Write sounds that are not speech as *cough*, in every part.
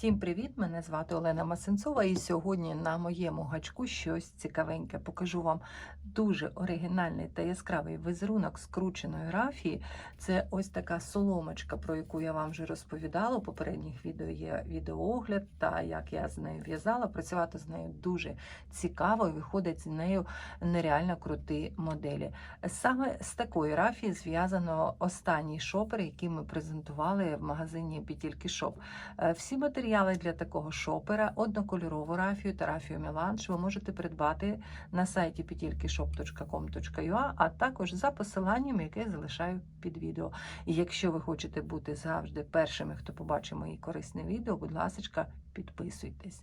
Всім привіт! Мене звати Олена Масенцова, і сьогодні на моєму гачку щось цікавеньке. Покажу вам дуже оригінальний та яскравий візерунок скрученої графії. Це ось така соломочка, про яку я вам вже розповідала. У попередніх відео є відеоогляд та як я з нею в'язала. Працювати з нею дуже цікаво і виходить з нею нереально круті моделі. Саме з такої рафії зв'язано останній шопер, який ми презентували в магазині Пітільки Шоп. Е, Всі матеріали для такого шопера, однокольорову рафію та рафію Меланж ви можете придбати на сайті petilkishop.com.ua, а також за посиланням, яке залишаю під відео. І якщо ви хочете бути завжди першими, хто побачить мої корисні відео, будь ласка, підписуйтесь.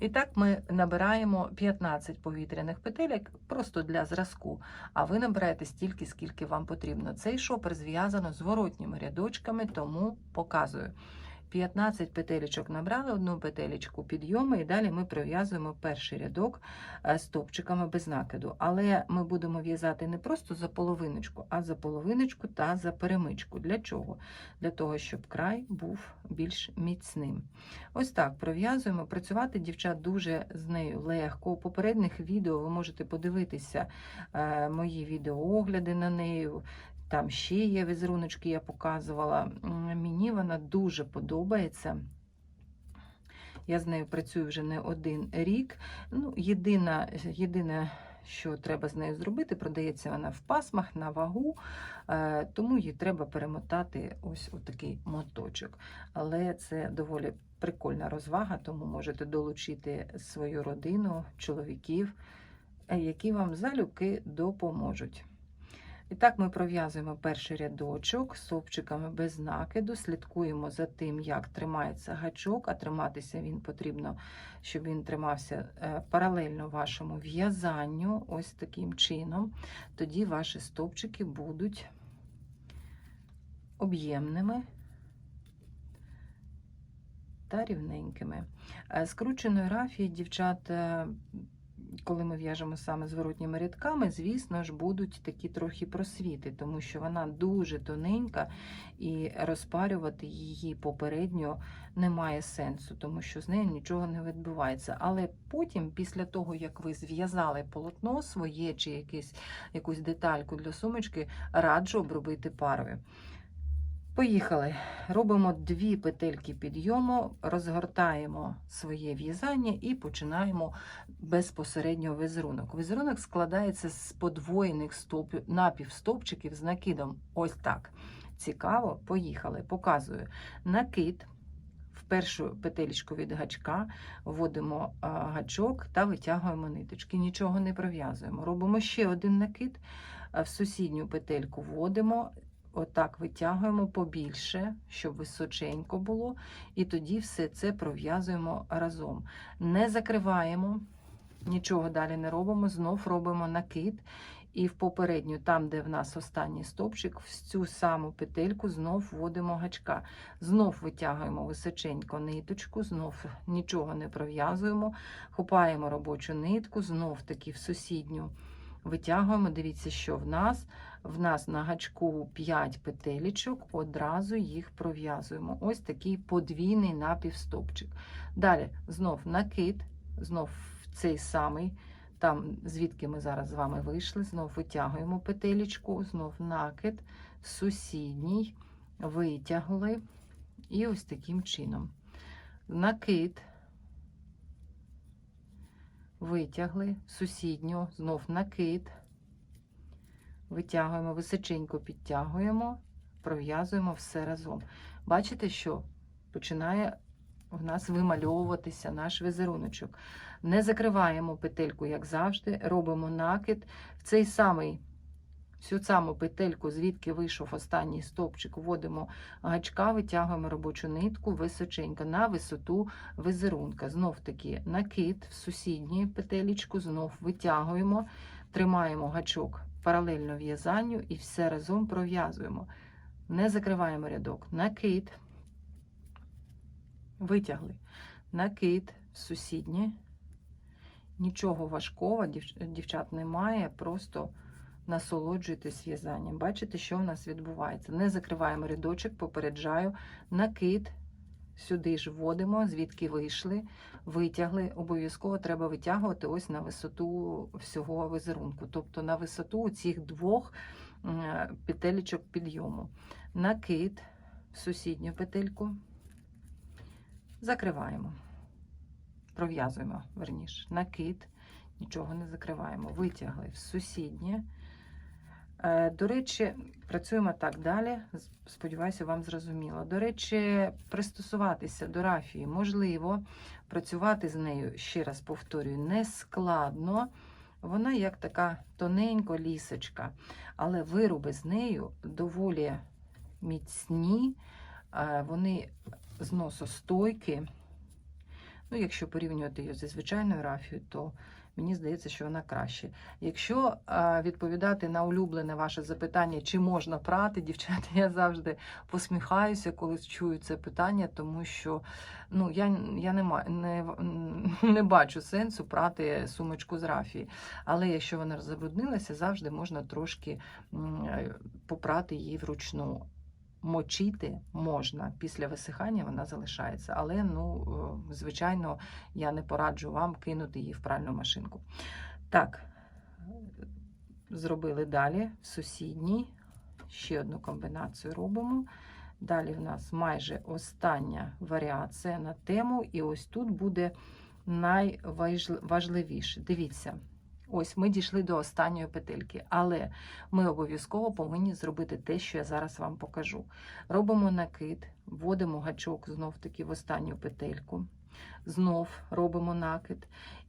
І так ми набираємо 15 повітряних петелек просто для зразку, а ви набираєте стільки, скільки вам потрібно. Цей шопер зв'язано з воротніми рядочками, тому показую. 15 петелечок набрали, одну петелечку підйому, і далі ми пров'язуємо перший рядок е, стовпчиками без накиду. Але ми будемо в'язати не просто за половиночку, а за половиночку та за перемичку. Для чого? Для того, щоб край був більш міцним. Ось так пров'язуємо. Працювати дівчат дуже з нею легко. У попередніх відео ви можете подивитися е, мої відеоогляди на неї. Там ще є візеруночки, я показувала. Мені вона дуже подобається. Я з нею працюю вже не один рік. Ну, єдина, єдине, що треба з нею зробити, продається вона в пасмах на вагу, е, тому її треба перемотати ось такий моточок. Але це доволі прикольна розвага, тому можете долучити свою родину, чоловіків, е, які вам залюбки допоможуть. І так ми пров'язуємо перший рядочок стовпчиками без накиду, слідкуємо за тим, як тримається гачок, а триматися він потрібно, щоб він тримався е, паралельно вашому в'язанню, ось таким чином. Тоді ваші стовпчики будуть об'ємними та рівненькими. Е, Скрученої рафії, дівчат, коли ми в'яжемо саме зворотніми рядками, звісно ж, будуть такі трохи просвіти, тому що вона дуже тоненька і розпарювати її попередньо немає сенсу, тому що з нею нічого не відбувається. Але потім, після того, як ви зв'язали полотно своє чи якесь, якусь детальку для сумочки, раджу обробити парою. Поїхали. Робимо дві петельки підйому, розгортаємо своє в'язання і починаємо безпосередньо візерунок. Візерунок складається з подвоєних стовп... напівстовпчиків з накидом. Ось так. Цікаво, поїхали. Показую. Накид. В першу петелечку від гачка вводимо гачок та витягуємо ниточки. Нічого не пров'язуємо. Робимо ще один накид, в сусідню петельку вводимо Отак витягуємо побільше, щоб височенько було, і тоді все це пров'язуємо разом. Не закриваємо, нічого далі не робимо, знов робимо накид. І в попередню, там, де в нас останній стовпчик, в цю саму петельку знов вводимо гачка. Знов витягуємо височенько ниточку, знов нічого не пров'язуємо, хопаємо робочу нитку, знов таки в сусідню витягуємо. Дивіться, що в нас. В нас на гачку 5 петелечок, одразу їх пров'язуємо. Ось такий подвійний напівстопчик. Далі знов накид, знов цей самий, там, звідки ми зараз з вами вийшли, знов витягуємо петелечку, знов накид, сусідній, витягли. І ось таким чином. Накид, витягли, сусідню, знов накид. Витягуємо, височенько підтягуємо, пров'язуємо все разом. Бачите, що починає в нас вимальовуватися наш візеруночок. Не закриваємо петельку, як завжди, робимо накид. В цей самий, всю саму петельку, звідки вийшов останній стовпчик, вводимо гачка, витягуємо робочу нитку височенько на висоту візерунка. Знов таки накид в сусідню петелечку, знов витягуємо, тримаємо гачок паралельно в'язанню і все разом пров'язуємо. Не закриваємо рядок. Накид, витягли. Накид в сусіднє. Нічого важкого, дівчат, немає, просто насолоджуйтесь в'язанням. Бачите, що в нас відбувається. Не закриваємо рядочок, попереджаю, накид, сюди ж вводимо, звідки вийшли, витягли. Обов'язково треба витягувати ось на висоту всього візерунку, тобто на висоту цих двох петелечок підйому. Накид в сусідню петельку. Закриваємо. Пров'язуємо, верніше. Накид, нічого не закриваємо. Витягли в сусіднє. Е, До речі, працюємо так далі. Сподіваюся, вам зрозуміло. До речі, пристосуватися до рафії можливо, працювати з нею, ще раз повторюю, не складно. Вона як така тоненька лісочка, але вироби з нею доволі міцні, е, вони зносостойкі. Ну, якщо порівнювати її зі звичайною рафією, то мені здається, що вона краще. Якщо відповідати на улюблене ваше запитання, чи можна прати, дівчата, *laughs* я завжди посміхаюся, коли чую це питання, тому що ну, я, я не, не, не бачу сенсу прати сумочку з рафії. Але якщо вона забруднилася, завжди можна трошки попрати її вручну. Мочити можна після висихання вона залишається, але ну е, звичайно я не пораджу вам кинути її в пральну машинку. Так, зробили далі в сусідній. Ще одну комбінацію робимо. Далі в нас майже остання варіація на тему, і ось тут буде найважливіше. Дивіться, ось ми дійшли до останньої петельки, але ми обов'язково повинні зробити те, що я зараз вам покажу. Робимо накид, вводимо гачок знов таки в останню петельку, знов робимо накид.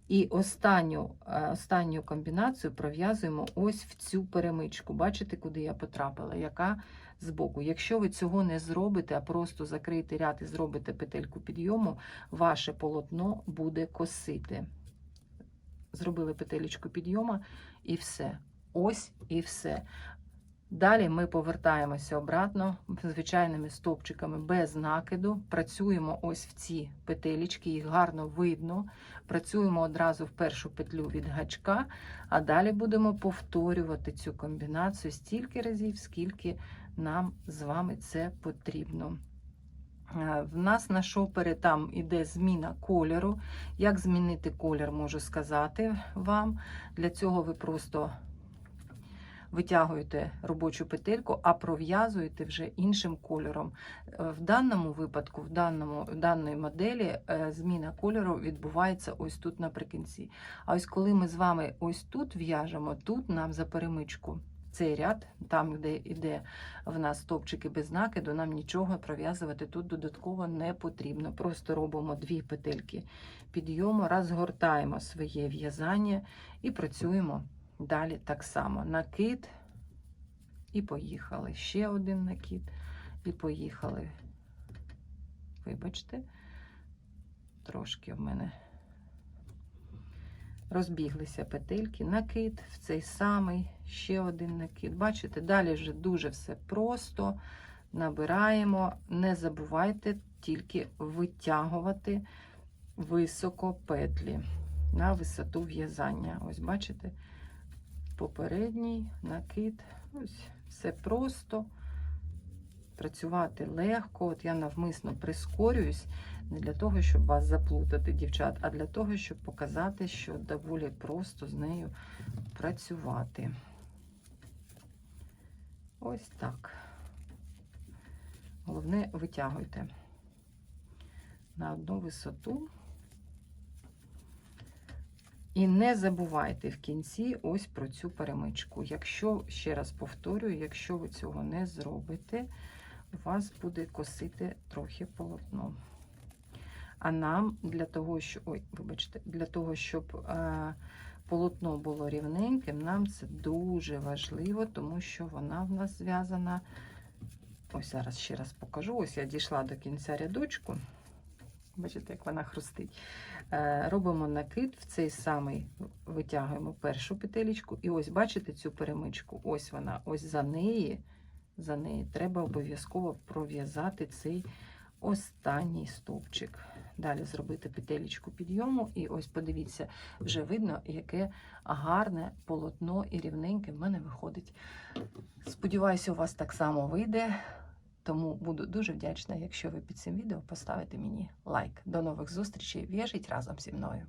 І останню, е, останню комбінацію пров'язуємо ось в цю перемичку. Бачите, куди я потрапила, яка збоку. Якщо ви цього не зробите, а просто закриєте ряд і зробите петельку підйому, ваше полотно буде косити. Зробили петелечку підйому і все. Ось і все. Далі ми повертаємося обратно звичайними стовпчиками без накиду. Працюємо ось в ці петелечки, їх гарно видно. Працюємо одразу в першу петлю від гачка, а далі будемо повторювати цю комбінацію стільки разів, скільки нам з вами це потрібно. Е, В нас на шопері там іде зміна кольору. Як змінити колір, можу сказати вам. Для цього ви просто витягуєте робочу петельку, а пров'язуєте вже іншим кольором. Е, В даному випадку, в даному, в даної моделі, е, зміна кольору відбувається ось тут наприкінці. А ось коли ми з вами ось тут в'яжемо, тут нам за перемичку. Цей ряд, там, де йде в нас стовпчики без накиду, нам нічого пров'язувати тут додатково не потрібно. Просто робимо дві петельки підйому, розгортаємо своє в'язання і працюємо далі так само. Накид і поїхали. Ще один накид і поїхали. Вибачте, трошки в мене розбіглися петельки, накид в цей самий, ще один накид. Бачите, далі вже дуже все просто. Набираємо, не забувайте тільки витягувати високо петлі на висоту в'язання. Ось бачите, попередній накид. Ось все просто. Працювати легко. От я навмисно прискорююсь не для того, щоб вас заплутати, дівчат, а для того, щоб показати, що доволі просто з нею працювати. Ось так. Головне, витягуйте на одну висоту. І не забувайте в кінці ось про цю перемичку. Якщо, ще раз повторюю, якщо ви цього не зробите, у вас буде косити трохи полотно. А нам для того, що, ой, вибачте, для того, щоб е, полотно було рівненьким, нам це дуже важливо, тому що вона в нас зв'язана. Ось зараз ще раз покажу. Ось я дійшла до кінця рядочку. Бачите, як вона хрустить. Е, робимо накид в цей самий, витягуємо першу петелечку, і ось бачите цю перемичку. Ось вона, ось за неї, за неї треба обов'язково пров'язати цей останній стовпчик. Далі зробити петелечку підйому, і ось подивіться, вже видно, яке гарне полотно і рівненьке в мене виходить. Сподіваюся, у вас так само вийде. Тому буду дуже вдячна, якщо ви під цим відео поставите мені лайк. До нових зустрічей. В'яжіть разом зі мною.